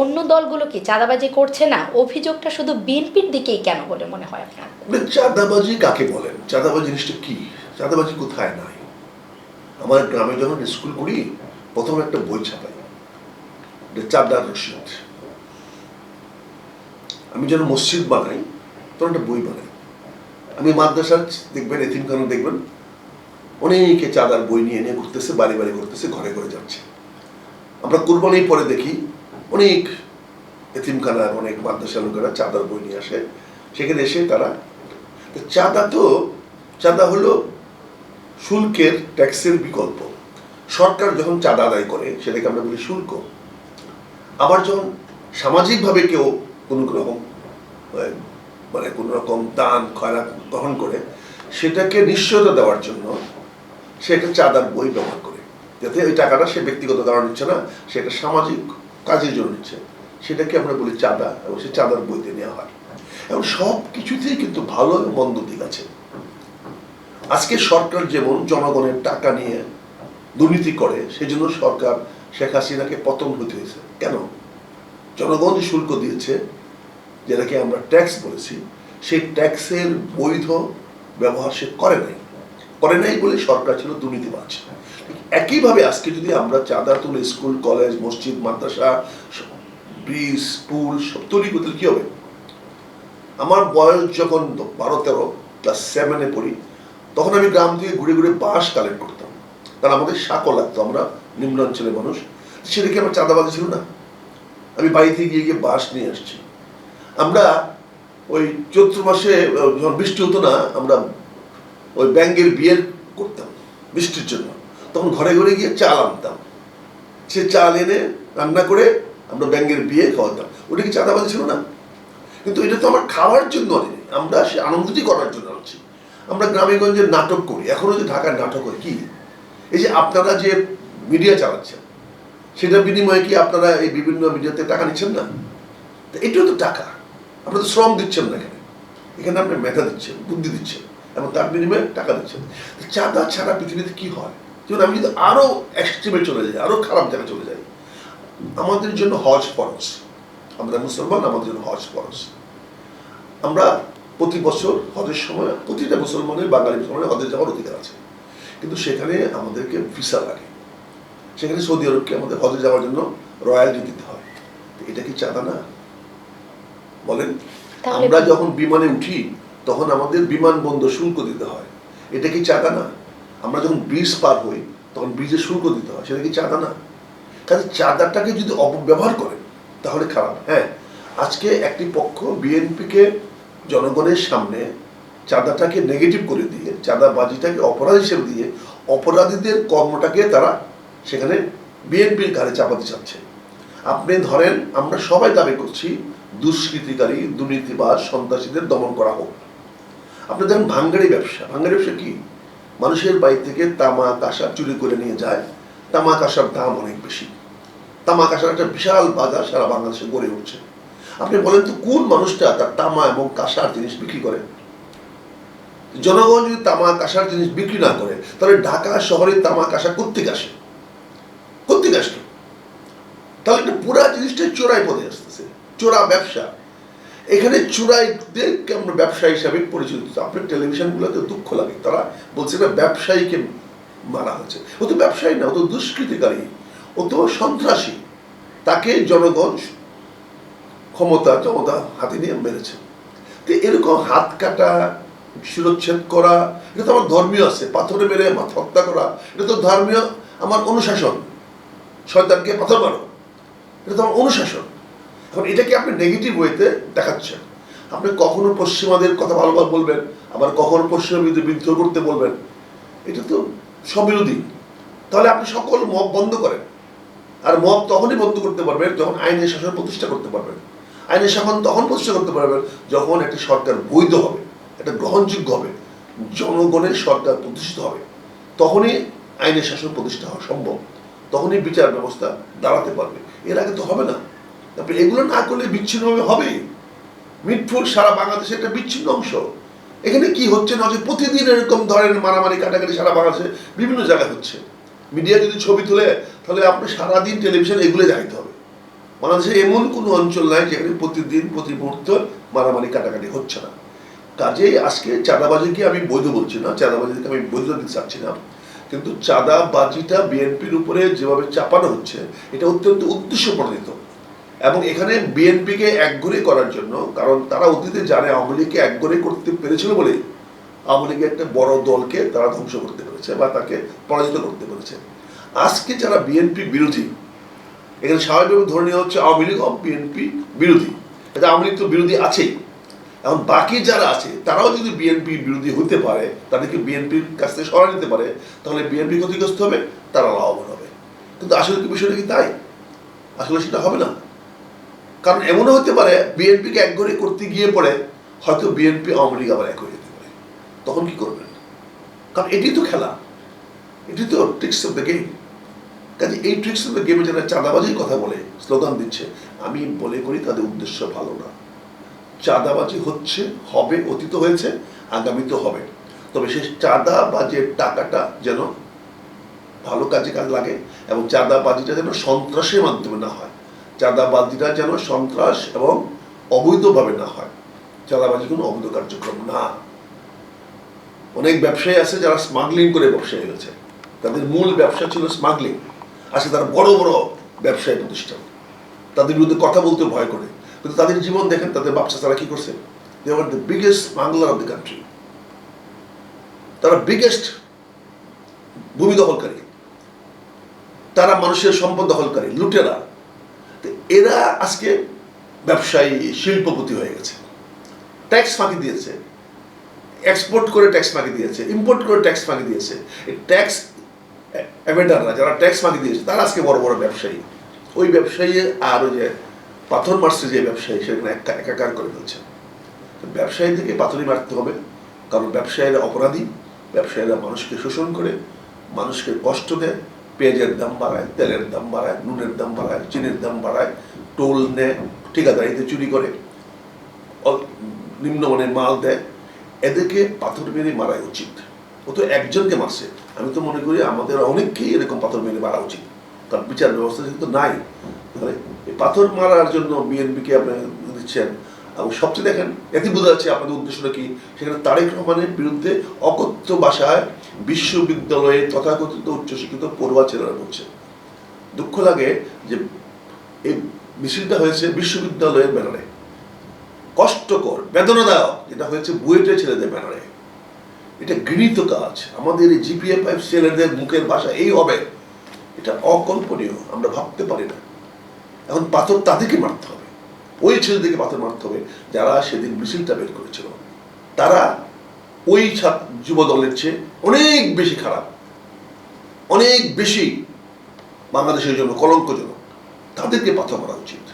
অন্য দলগুলো কি চাঁদাবাজি করছে না? অভিযোগটা শুধু বিএনপির দিকেই কেন বলে মনে হয় আপনার? চাঁদাবাজি কাকে বলেন? চাঁদাবাজি জিনিসটা কি? চাঁদাবাজি কোথায় নাই? আমার গ্রামে যখন স্কুল করি, প্রথম একটা বই ছাপাই। চাঁদার রশিদ। আমি যখন মসজিদ বানাই, তখন একটা বই বানাই। আমি মাদ্রাসা দেখবেন এতিমখানা দেখবেন, অনেকে চাঁদার বই নিয়ে নিয়ে ঘুরতেছে, বাড়ি বাড়ি ঘুরতেছে, ঘরে ঘরে যাচ্ছে। আমরা কোরবানির পরে দেখি অনেক এতিমখানার অনেক মাদ্রাসা লোকেরা চাঁদার বই নিয়ে আসে। সেখানে এসে তারা চাঁদা তো চাঁদা হলো শুল্কের ট্যাক্সের বিকল্প। সরকার যখন চাঁদা আদায় করে, সেটাকে আমরা বলি শুল্ক। আবার যখন সামাজিকভাবে কেউ কোনো রকম মানে কোনো রকম দান, খয়রাত গ্রহণ করে, সেটাকে নিশ্চয়তা দেওয়ার জন্য সে একটা চাঁদার বই ব্যবহার করে। যাতে ওই টাকাটা সে ব্যক্তিগত কারণ নিচ্ছে না, সে একটা সামাজিক কাজের জন্য নিচ্ছে সেটাকে আমরা বলি চাঁদা এবং সে চাঁদার বইতে নেওয়া হয়। এবং সব কিছুতেই কিন্তু ভালো এবং মন্দ দিক আছে। আজকে সরকার যেমন জনগণের টাকা নিয়ে দুর্নীতি করে সেই জন্য সরকার শেখ হাসিনাকে পতন হতে হয়েছে। কেন? জনগণ যে শুল্ক দিয়েছে, যেটাকে আমরা ট্যাক্স বলেছি, সেই ট্যাক্সের বৈধ ব্যবহার সে করে নাই। করে নাই বলে সরকার ছিল দুর্নীতিবাজ। একইভাবে আজকে যদি আমরা চাঁদা তুলে স্কুল, কলেজ, মসজিদ, মাদ্রাসা, ব্রিজ, পুল, সব তৈরি করতে কি হবে? আমার বয়স যখন বারো, তেরো ক্লাস সেভেনে পড়ি, তখন আমি গ্রাম থেকে ঘুরে ঘুরে বাঁশ কালেক্ট করতাম। কারণ আমাদের শাকও লাগতো, আমরা নিম্নাঞ্চলের মানুষ। সেদিকে আমার চাঁদাবাজি ছিল না। আমি বাড়িতে গিয়ে গিয়ে বাঁশ নিয়ে আসছি। আমরা ওই চৈত্র মাসে যখন বৃষ্টি হতো না, আমরা ওই ব্যাঙ্গের বিয়ে করতাম, বৃষ্টির জন্য। তখন ঘরে ঘরে গিয়ে চাল আনতাম। সে চাল এনে রান্না করে আমরা ব্যাঙ্গের বিয়ে খাওয়াতাম। ওটা কি চাঁদাবাজি ছিল না? কিন্তু এটা তো আমার খাওয়ার জন্য আনিনি আমরা সে আনন্দটি করার জন্য আনছি। আমরা গ্রামে গঞ্জে নাটক করি। এখনও যে ঢাকার নাটক হয় কি? এই যে আপনারা যে মিডিয়া চালাচ্ছেন, সেটার বিনিময়ে কি আপনারা এই বিভিন্ন মিডিয়াতে টাকা নিচ্ছেন না? তো এটাও তো টাকা। আপনারা তো শ্রম দিচ্ছেন না এখানে। এখানে আপনি মেধা দিচ্ছেন, বুদ্ধি দিচ্ছেন, এবং তার বিনিময়ে টাকা দিচ্ছেন। চাঁদা ছাড়া পৃথিবীতে কি হয়? যেমন আমি যদি আরও এক্সট্রিমে চলে যাই আরও খারাপ জায়গায় চলে যাই। আমাদের জন্য হজ ফরজ। আমরা মুসলমান আমাদের জন্য হজ ফরজ। আমরা প্রতি বছর হজের সময় প্রতিটা মুসলমানের বাঙালি মুসলমানের হজে যাওয়ার অধিকার আছে। কিন্তু সেখানে আমাদেরকে ভিসা লাগে। সেখানে সৌদি আরবকে আমাদের হজে যাওয়ার জন্য রয়্যালটি দিতে হয়। এটা কি চাঁদা না? বলেন। আমরা যখন বিমানে উঠি তখন আমাদের বিমানবন্দর শুল্ক দিতে হয়। এটা কি চাঁদা না? আমরা যখন ব্রিজ পার হই, তখন ব্রিজের শুল্ক দিতে হয়। সেটা কি চাঁদা না? কাজে চাঁদাটাকে যদি অপব্যবহার করে তাহলে খারাপ। হ্যাঁ আজকে একটি পক্ষ বিএনপিকে, জনগণের সামনে চাঁদাটাকে নেগেটিভ করে দিয়ে, চাঁদাবাজিটাকে অপরাধ হিসেবে দিয়ে, অপরাধীদের কর্মটাকে তারা সেখানে বিএনপির ঘাড়ে চাপাতে চাচ্ছে। আপনি ধরেন, আমরা সবাই দাবি করছি, দুষ্কৃতিকারী, দুর্নীতিবাজ সন্ত্রাসীদের দমন করা হোক। আপনি ধরেন ভাঙ্গারি ব্যবসা। ভাঙ্গারি ব্যবসা কি? মানুষের বাড়ি থেকে তামা কাঁসা চুরি করে নিয়ে যায়। তামা কাঁসার দাম অনেক বেশি। তামা কাঁসার একটা বিশাল বাজার সারা বাংলাদেশে গড়ে উঠছে। আপনি বলেন তো, কোন মানুষটা তার তামা এবং কাঁসার জিনিস বিক্রি করে? জনগণ যদি তামা কাঁসার জিনিস বিক্রি না করে, তাহলে ঢাকা শহরে তামা কাঁসা কোথেকে আসে? কোথেকে আসলো? তাহলে একটা পুরা জিনিসটা চোরাই পদে আসতেছে। চোরা ব্যবসা। এখানে চোরাইদেরকে আমরা ব্যবসা হিসাবে পরিচিত। আপনার টেলিভিশনগুলোতে দুঃখ লাগে। তারা বলছে না ব্যবসায়ীকে মারা হয়েছে ও তো ব্যবসায়ী না, ও তো দুষ্কৃতিকারী। ও তো সন্ত্রাসী। তাকে জনগণ ক্ষমতা ক্ষমতা হাতে নিয়ে মেরেছে। তো এরকম হাত কাটা, শিরোচ্ছেদ করা, এটা তো আমার ধর্মীয় আছে। পাথরে মেরে মাথা হত্যা করা, এটা তো ধর্মীয়। আমার অনুশাসন। শয়তানকে পাথর মারো। এটা তো আমার অনুশাসন। এখন এটাকে আপনি নেগেটিভ ওয়েতে দেখাচ্ছেন আপনি কখনো পশ্চিমাদের কথা ভালো ভালো বলবেন, আবার কখনো পশ্চিমা বিরুদ্ধে বিদ্রোহ করতে বলবেন? এটা তো স্ববিরোধী। তাহলে আপনি সকল মব বন্ধ করেন। আর মব তখনই বন্ধ করতে পারবেন যখন আইনের শাসন প্রতিষ্ঠা করতে পারবেন। আইনের শাসন তখন প্রতিষ্ঠা করতে পারবেন যখন একটি সরকার বৈধ হবে এটা গ্রহণযোগ্য হবে, জনগণের সরকার প্রতিষ্ঠিত হবে। তখনই আইনের শাসন প্রতিষ্ঠা হওয়া সম্ভব। তখনই বিচার ব্যবস্থা দাঁড়াতে পারবে। এর আগে তো হবে না। তারপরে এগুলো না করলে বিচ্ছিন্নভাবে হবে। মিটফুল সারা বাংলাদেশের একটা বিচ্ছিন্ন অংশ। এখানে কি হচ্ছে না যে প্রতিদিন এরকম ধরেন মারামারি, কাটাকাটি সারা বাংলাদেশে বিভিন্ন জায়গায় হচ্ছে। মিডিয়া যদি ছবি তুলে, তাহলে আপনি সারাদিন টেলিভিশন এগুলো দেখাইতে হবে। বাংলাদেশে এমন কোনো অঞ্চল নাই যেখানে প্রতিদিন, প্রতি মুহূর্ত মারামারি, কাটাকাটি হচ্ছে না। কাজেই আজকে চাঁদাবাজিকে আমি বৈধ বলছি না, চাঁদাবাজিকে আমি বৈধ দিতে চাচ্ছি না। কিন্তু চাঁদাবাজিটা বিএনপির উপরে যেভাবে চাপানো হচ্ছে, এটা অত্যন্ত উদ্দেশ্য প্রণীত এবং এখানে বিএনপিকে একঘরে করার জন্য, কারণ তারা অতীতে জানে আওয়ামী লীগকে একঘরে করতে পেরেছিল বলেই আওয়ামী লীগের একটা বড় দলকে তারা ধ্বংস করতে পেরেছে বা তাকে পরাজিত করতে পেরেছে। আজকে যারা বিএনপি বিরোধী, এখানে স্বাভাবিকভাবে ধরে নেওয়া হচ্ছে আওয়ামী লীগ বিএনপি বিরোধী। এটা আওয়ামী লীগ তো বিরোধী আছেই। এখন বাকি যারা আছে, তারাও যদি বিএনপি বিরোধী হতে পারে, তাদেরকে বিএনপির কাছ থেকে সরাই নিতে পারে, তাহলে বিএনপি ক্ষতিগ্রস্ত হবে, তারা লাভবান হবে। কিন্তু আসলে কি বিষয়টা কি তাই? আসলে সেটা হবে না। কারণ এমনও হতে পারে বিএনপিকে একঘরে করতে গিয়ে পরে হয়তো বিএনপি আওয়ামী লীগ আবার এক হয়ে যেতে পারে। তখন কি করবেন? কারণ এটি তো খেলা। এটি তো ট্রিক্স অফ দ্য গেম কাজে এই ট্রিক্স অফ দ্য গেমে যারা চাঁদাবাজির কথা বলে স্লোগান দিচ্ছে, আমি বলে করি তাদের উদ্দেশ্য ভালো না। চাঁদাবাজি হচ্ছে, হবে, অতীত হয়েছে, আগামীতে হবে। তবে সেই চাঁদাবাজের টাকাটা যেন ভালো কাজে কাজ লাগে এবং চাঁদাবাজিটা যেন সন্ত্রাসের মাধ্যমে না হয়। চাঁদাবাজিটা যেন সন্ত্রাস এবং অবৈধভাবে না হয়। চাঁদাবাজি কোনো অবৈধ কার্যক্রম না। অনেক ব্যবসায়ী আছে যারা স্মাগলিং করে ব্যবসায়ী হয়েছে তাদের মূল ব্যবসা ছিল স্মাগলিং আজকে তারা বড় বড় ব্যবসায়ী প্রতিষ্ঠান। তাদের বিরুদ্ধে কথা বলতে ভয় করে। কিন্তু তাদের জীবন দেখেন, তাদের ব্যবসা তারা কি করছে? They are the biggest smuggler of the country তারা বিগেস্ট ভূমি দখলকারী। তারা মানুষের সম্পদ দখলকারী, লুটেরা। এরা আজকে ব্যবসায়ী, শিল্পপতি হয়ে গেছে। ট্যাক্স ফাঁকি দিয়েছে। এক্সপোর্ট করে ট্যাক্স ফাঁকি দিয়েছে। ইম্পোর্ট করে ট্যাক্স ফাঁকি দিয়েছে। ট্যাক্স অ্যাভেন্ডাররা যারা ট্যাক্স ফাঁকি দিয়েছে, তারা আজকে বড় বড় ব্যবসায়ী। ওই ব্যবসায়ী আর ওই যে পাথর মারছে যে ব্যবসায়ী সেখানে একা, একাকার করে ফেলছে। ব্যবসায়ীদেরকে পাথরই মারতে হবে, কারণ ব্যবসায়ীরা অপরাধী, ব্যবসায়ীরা মানুষকে শোষণ করে, মানুষকে কষ্ট দেয় পেঁয়াজের দাম বাড়ায়, তেলের দাম বাড়ায়, নুনের দাম বাড়ায়, চিনির দাম বাড়ায়, টোল নেয় ঠিকাদারিতে চুরি করে নিম্নমানের মাল দেয়। এদেরকে পাথর মেরে মারা উচিত। ও তো একজনকে মারছে। আমি তো মনে করি আমাদের অনেককেই এরকম পাথর মেরে মারা উচিত। কারণ বিচার ব্যবস্থা যেহেতু নাই, তাহলে পাথর মারার জন্য বিএনপিকে আপনি দিচ্ছেন এবং সবচেয়ে দেখেন, এতে বোঝা যাচ্ছে আপনাদের উদ্দেশ্যটা কি? সেখানে তারেক রহমানের বিরুদ্ধে অকথ্য ভাষায় বিশ্ববিদ্যালয়ে তথাকথিত উচ্চশিক্ষিত পড়ুয়া ছেলেরা বলছে। দুঃখ লাগে যে এই মিছিলটা হয়েছে বিশ্ববিদ্যালয়ের ব্যানারে। কষ্টকর, বেদনাদায়ক, যেটা হয়েছে বুয়েটের ছেলেদের ব্যানারে। এটা গৃহীত কাজ। আমাদের এই জিপিএফ ছেলেদের মুখের ভাষা এই হবে। এটা অকল্পনীয়, আমরা ভাবতে পারি না। এখন পাথর তাদেরকে মারতে হবে। ওই ছেলেদেরকে পাথর মারতে হবে যারা সেদিন মিছিলটা বের করেছিল। তারা ওই ছাত্র যুব দলের চেয়ে অনেক বেশি খারাপ, অনেক বেশি বাংলাদেশের জন্য কলঙ্কজনক। তাদেরকে পাথর মারা উচিত।